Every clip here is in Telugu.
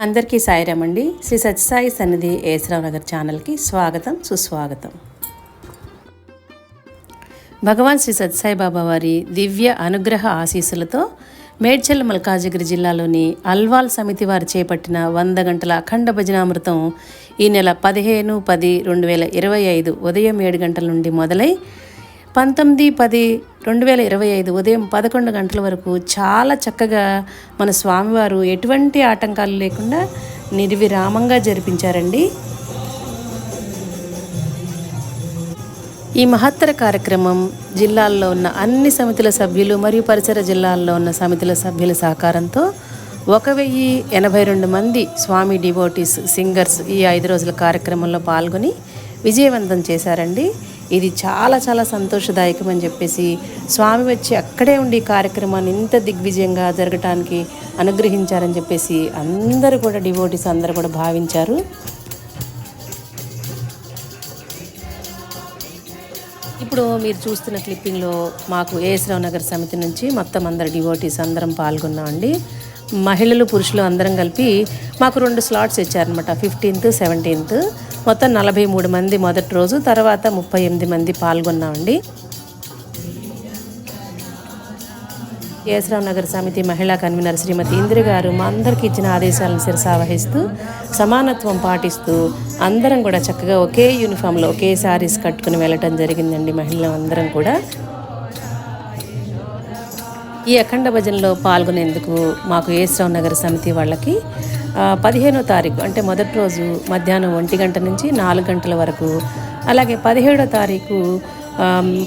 అందరికీ సాయిరామ్ అండి శ్రీ సత్యసాయి సన్నిధి ఏసరావు నగర్ ఛానల్కి స్వాగతం సుస్వాగతం. భగవాన్ శ్రీ సత్యసాయి బాబా వారి దివ్య అనుగ్రహ ఆశీస్సులతో మేడ్చల్ మల్కాజిగిరి జిల్లాలోని అల్వాల్ సమితి వారు చేపట్టిన వంద గంటల అఖండ భజనామృతం ఈ నెల పదిహేను పది రెండు వేల ఇరవై ఐదు ఉదయం ఏడు గంటల నుండి మొదలై పంతొమ్మిది పది రెండు వేల ఇరవై ఐదు ఉదయం పదకొండు గంటల వరకు చాలా చక్కగా మన స్వామివారు ఎటువంటి ఆటంకాలు లేకుండా నిర్విరామంగా జరిపించారండి. ఈ మహత్తర కార్యక్రమం జిల్లాల్లో ఉన్న అన్ని సమితుల సభ్యులు మరియు పరిసర జిల్లాల్లో ఉన్న సమితుల సభ్యుల సహకారంతో ఒక వెయ్యి ఎనభై రెండు మంది స్వామి డివోటీస్ సింగర్స్ ఈ ఐదు రోజుల కార్యక్రమంలో పాల్గొని విజయవంతం చేశారండి. ఇది చాలా చాలా సంతోషదాయకం అని చెప్పేసి స్వామి వచ్చి అక్కడే ఉండి కార్యక్రమాన్ని ఇంత దిగ్విజయంగా జరగటానికి అనుగ్రహించారని చెప్పేసి అందరూ కూడా డివోటీస్ అందరూ కూడా భావించారు. ఇప్పుడు మీరు చూస్తున్న క్లిప్పింగ్లో మాకు ఏఎస్రావు నగర్ సమితి నుంచి మొత్తం అందరు డివోటీస్ అందరం పాల్గొన్నామండి. మహిళలు పురుషులు అందరం కలిపి మాకు రెండు స్లాట్స్ ఇచ్చారనమాట ఫిఫ్టీన్త్ సెవెంటీన్త్. మొత్తం నలభై మూడు మంది మొదటి రోజు తర్వాత ముప్పై ఎనిమిది మంది పాల్గొన్నామండి. కేశరావు నగర్ సమితి మహిళా కన్వీనర్ శ్రీమతి ఇందిర గారు మా అందరికి ఇచ్చిన ఆదేశాలను శిరసావహిస్తూ సమానత్వం పాటిస్తూ అందరం కూడా చక్కగా ఒకే యూనిఫామ్లో ఒకే శారీస్ కట్టుకుని వెళ్ళటం జరిగిందండి మహిళలు అందరం కూడా. ఈ అఖండ భజనలో పాల్గొనేందుకు మాకు ఏశ్రావు నగర్ సమితి వాళ్ళకి పదిహేనో తారీఖు అంటే మొదటి రోజు మధ్యాహ్నం ఒంటి గంట నుంచి నాలుగు గంటల వరకు. అలాగే పదిహేడో తారీఖు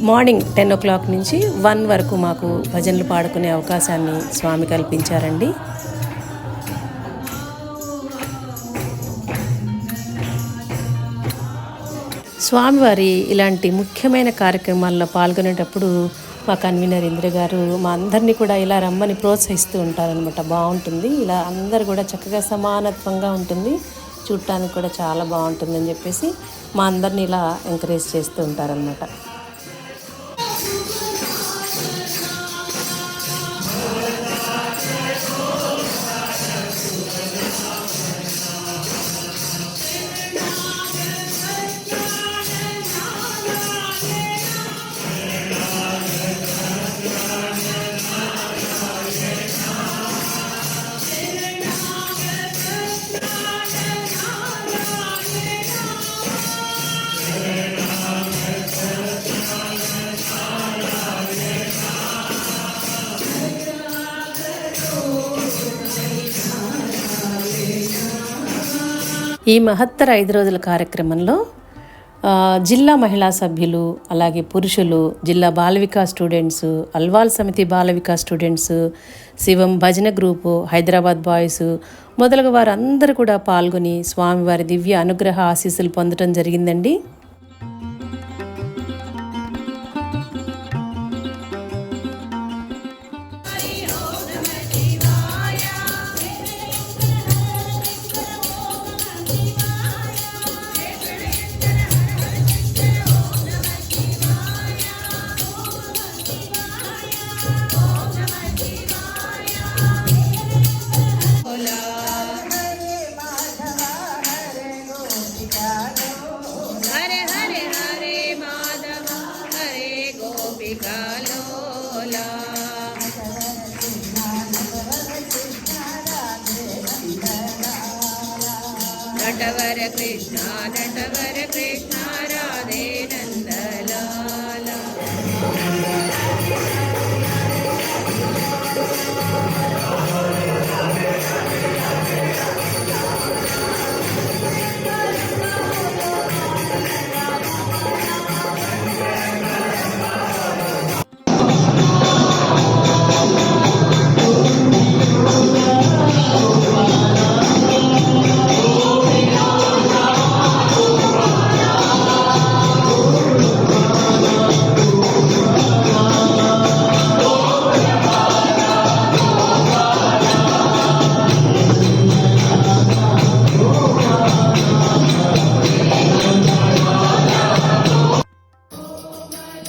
మార్నింగ్ టెన్ ఓ క్లాక్ నుంచి వన్ వరకు మాకు భజనలు పాడుకునే అవకాశాన్ని స్వామి కల్పించారండి. స్వామివారి ఇలాంటి ముఖ్యమైన కార్యక్రమాల్లో పాల్గొనేటప్పుడు మా కన్వీనర్ ఇంద్ర గారు మా అందరినీ కూడా ఇలా రమ్మని ప్రోత్సహిస్తూ ఉంటారనమాట బాగుంటుంది. ఇలా అందరు కూడా చక్కగా సమానత్వంగా ఉంటుంది. చూడటానికి కూడా చాలా బాగుంటుందని చెప్పేసి మా అందరిని ఇలా ఎంకరేజ్ చేస్తూ ఉంటారనమాట ఈ మహత్తర ఐదు రోజుల కార్యక్రమంలో జిల్లా మహిళా సభ్యులు అలాగే పురుషులు జిల్లా బాలవికా స్టూడెంట్స్ అల్వాల్ సమితి బాలవికా స్టూడెంట్స్ శివం భజన గ్రూపు హైదరాబాద్ బాయ్స్ మొదలగు వారందరూ కూడా పాల్గొని స్వామివారి దివ్య అనుగ్రహ ఆశీస్సులు పొందడం జరిగిందండి. വര കൃഷ്ണ നടവര കൃഷ്ണ.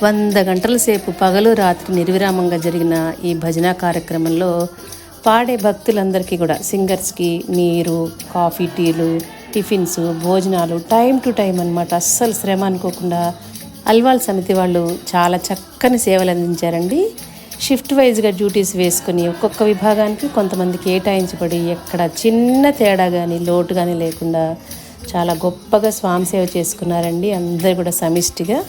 వంద గంటల సేపు పగలు రాత్రి నిర్విరామంగా జరిగిన ఈ భజన కార్యక్రమంలో పాడే భక్తులందరికీ కూడా సింగర్స్కి నీరు కాఫీ టీలు టిఫిన్స్ భోజనాలు టైం టు టైం అనమాట అస్సలు శ్రమ అనుకోకుండా అల్వాల్ సమితి వాళ్ళు చాలా చక్కని సేవలు అందించారండి. షిఫ్ట్ వైజ్గా డ్యూటీస్ వేసుకుని ఒక్కొక్క విభాగానికి కొంతమంది కేటాయించబడి ఎక్కడ చిన్న తేడా కానీ లోటు కానీ లేకుండా చాలా గొప్పగా స్వామి సేవ చేసుకున్నారండి. అందరు కూడా సమిష్టిగా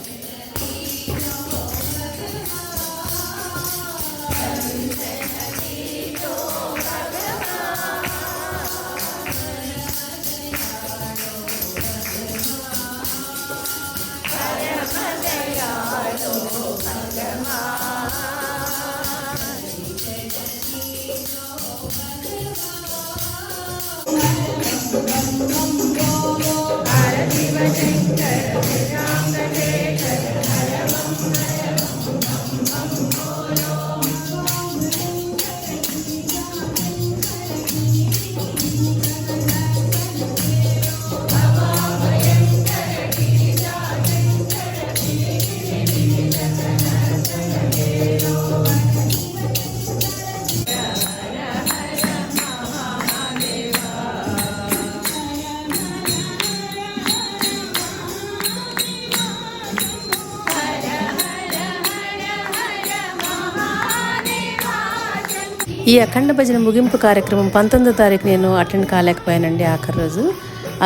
ఈ అఖండ భజన ముగింపు కార్యక్రమం పంతొమ్మిదో తారీఖు నేను అటెండ్ కాలేకపోయానండి ఆఖరి రోజు.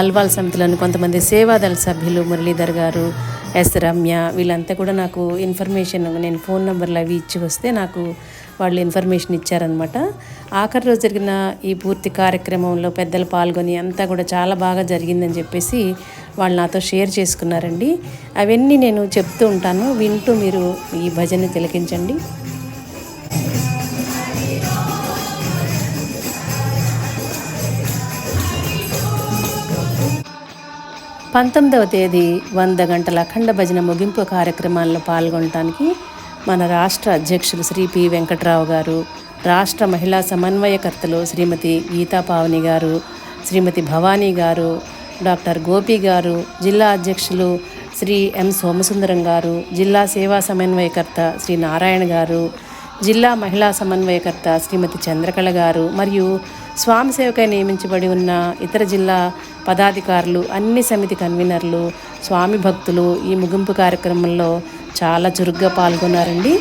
అల్వాల్ సమితిలోని కొంతమంది సేవాదళ సభ్యులు మురళీధర్ గారు ఎస్ రమ్య వీళ్ళంతా కూడా నాకు ఇన్ఫర్మేషన్ నేను ఫోన్ నెంబర్లు అవి ఇచ్చి వస్తే నాకు వాళ్ళు ఇన్ఫర్మేషన్ ఇచ్చారనమాట ఆఖరి రోజు జరిగిన ఈ పూర్తి కార్యక్రమంలో పెద్దలు పాల్గొని అంతా కూడా చాలా బాగా జరిగిందని చెప్పేసి వాళ్ళు నాతో షేర్ చేసుకున్నారండి. అవన్నీ నేను చెప్తూ ఉంటాను. వింటూ మీరు ఈ భజన తిలకించండి. పంతొమ్మిదవ తేదీ వంద గంటల అఖండ భజన ముగింపు కార్యక్రమాల్లో పాల్గొనడానికి మన రాష్ట్ర అధ్యక్షులు శ్రీ పి వెంకట్రావు గారు రాష్ట్ర మహిళా సమన్వయకర్తలు శ్రీమతి గీతా పావని గారు శ్రీమతి భవానీ గారు డాక్టర్ గోపి గారు జిల్లా అధ్యక్షులు శ్రీ ఎం సోమసుందరం గారు జిల్లా సేవా సమన్వయకర్త శ్రీ నారాయణ గారు జిల్లా మహిళా సమన్వయకర్త శ్రీమతి చంద్రకళ గారు మరియు స్వామి సేవకై నియమించబడి ఉన్న ఇతర జిల్లా పదాధికారులు అన్ని సమితి కన్వీనర్లు స్వామి భక్తులు ఈ ముగింపు కార్యక్రమంలో చాలా చురుగ్గా పాల్గొన్నారండి.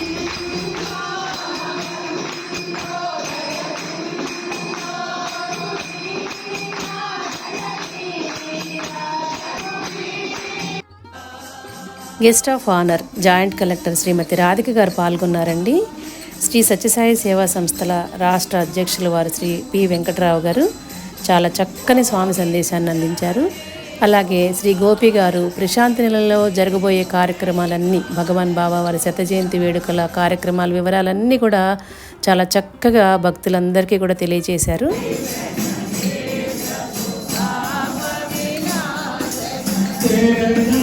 Guest of honour joint collector Shrimati Radhika garu పాల్గొన్నారండి. Shri Sathya Sai సేవా సంస్థల రాష్ట్ర అధ్యక్షులు వారు శ్రీ పి వెంకట్రావు గారు చాలా చక్కని స్వామి సందేశాన్ని అందించారు అలాగే శ్రీ గోపి గారు ప్రశాంతి నెలలో జరగబోయే కార్యక్రమాలన్నీ భగవాన్ బాబా వారి శత జయంతి వేడుకల కార్యక్రమాల వివరాలన్నీ కూడా చాలా చక్కగా భక్తులందరికీ కూడా తెలియజేశారు Yeah.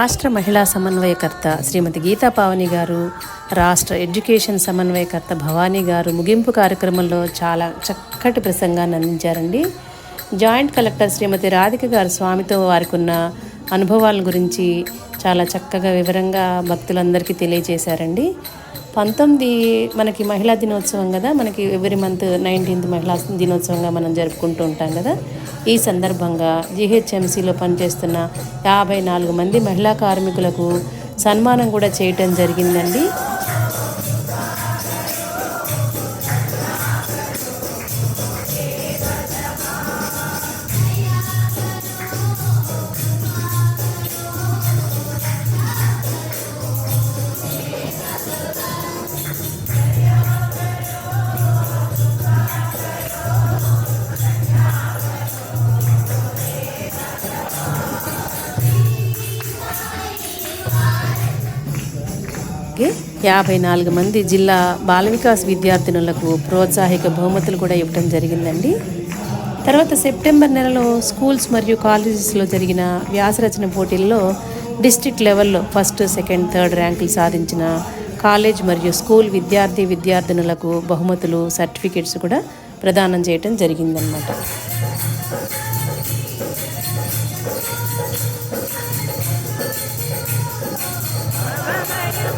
రాష్ట్ర మహిళా సమన్వయకర్త శ్రీమతి గీతా పావని గారు రాష్ట్ర ఎడ్యుకేషన్ సమన్వయకర్త భవానీ గారు ముగింపు కార్యక్రమంలో చాలా చక్కటి ప్రసంగాన్ని అందించారండి. జాయింట్ కలెక్టర్ శ్రీమతి రాధిక గారు స్వామితో వారికి ఉన్న అనుభవాల గురించి చాలా చక్కగా వివరంగా భక్తులందరికీ తెలియజేశారండి. పంతొమ్మిది మనకి మహిళా దినోత్సవం కదా మనకి ఎవ్రీ మంత్ నైన్టీన్త్ మహిళా దినోత్సవంగా మనం జరుపుకుంటూ ఉంటాం కదా. ఈ సందర్భంగా జిహెచ్ఎంసీలో పనిచేస్తున్న యాభై నాలుగు మంది మహిళా కార్మికులకు సన్మానం కూడా చేయటం జరిగిందండి. అలాగే యాభై నాలుగు మంది జిల్లా బాల వికాస్ విద్యార్థినులకు ప్రోత్సాహిక బహుమతులు కూడా ఇవ్వడం జరిగిందండి. తర్వాత సెప్టెంబర్ నెలలో స్కూల్స్ మరియు కాలేజెస్లో జరిగిన వ్యాసరచన పోటీల్లో డిస్టిక్ లెవెల్లో ఫస్ట్ సెకండ్ థర్డ్ ర్యాంకులు సాధించిన కాలేజ్ మరియు స్కూల్ విద్యార్థి విద్యార్థినులకు బహుమతులు సర్టిఫికెట్స్ కూడా ప్రదానం చేయటం జరిగిందనమాట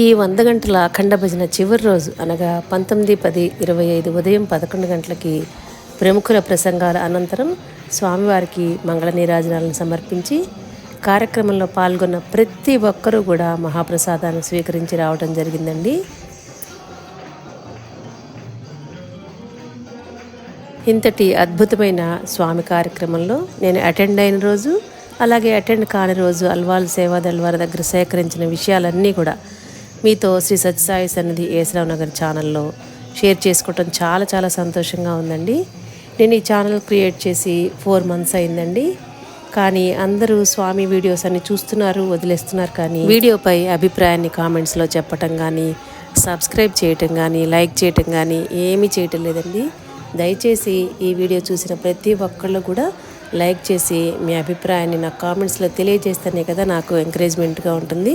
ఈ వంద గంటల అఖండ భజన చివరి రోజు అనగా పంతొమ్మిది పది ఇరవై ఐదు ఉదయం పదకొండు గంటలకి ప్రముఖుల ప్రసంగాల అనంతరం స్వామివారికి మంగళ నీరాజనాలను సమర్పించి కార్యక్రమంలో పాల్గొన్న ప్రతి ఒక్కరూ కూడా మహాప్రసాదాన్ని స్వీకరించి రావడం జరిగిందండి. ఇంతటి అద్భుతమైన స్వామి కార్యక్రమంలో నేను అటెండ్ అయిన రోజు అలాగే అటెండ్ కాని రోజు అల్వాల్ సేవాదల్ వారి దగ్గర సేకరించిన విషయాలన్నీ కూడా మీతో శ్రీ సత్యసాయి సన్నిధి ఏసరావు నగర్ ఛానల్లో షేర్ చేసుకోవటం చాలా చాలా సంతోషంగా ఉందండి. నేను ఈ ఛానల్ క్రియేట్ చేసి ఫోర్ మంత్స్ అయిందండి. కానీ అందరూ స్వామి వీడియోస్ అన్ని చూస్తున్నారు వదిలేస్తున్నారు. కానీ వీడియోపై అభిప్రాయాన్ని కామెంట్స్లో చెప్పటం కానీ సబ్స్క్రైబ్ చేయటం కానీ లైక్ చేయటం కానీ ఏమీ చేయటం లేదండి. దయచేసి ఈ వీడియో చూసిన ప్రతి ఒక్కళ్ళు కూడా లైక్ చేసి మీ అభిప్రాయాన్ని నాకు కామెంట్స్లో తెలియజేస్తేనే కదా నాకు ఎంకరేజ్మెంట్గా ఉంటుంది.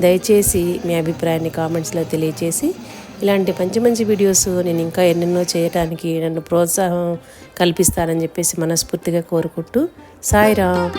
దయచేసి మీ అభిప్రాయాన్ని కామెంట్స్లో తెలియజేసి ఇలాంటి మంచి మంచి వీడియోస్ నేను ఇంకా ఎన్నెన్నో చేయడానికి నన్ను ప్రోత్సాహం కల్పిస్తానని చెప్పేసి మనస్ఫూర్తిగా కోరుకుంటూ సాయిరామ్.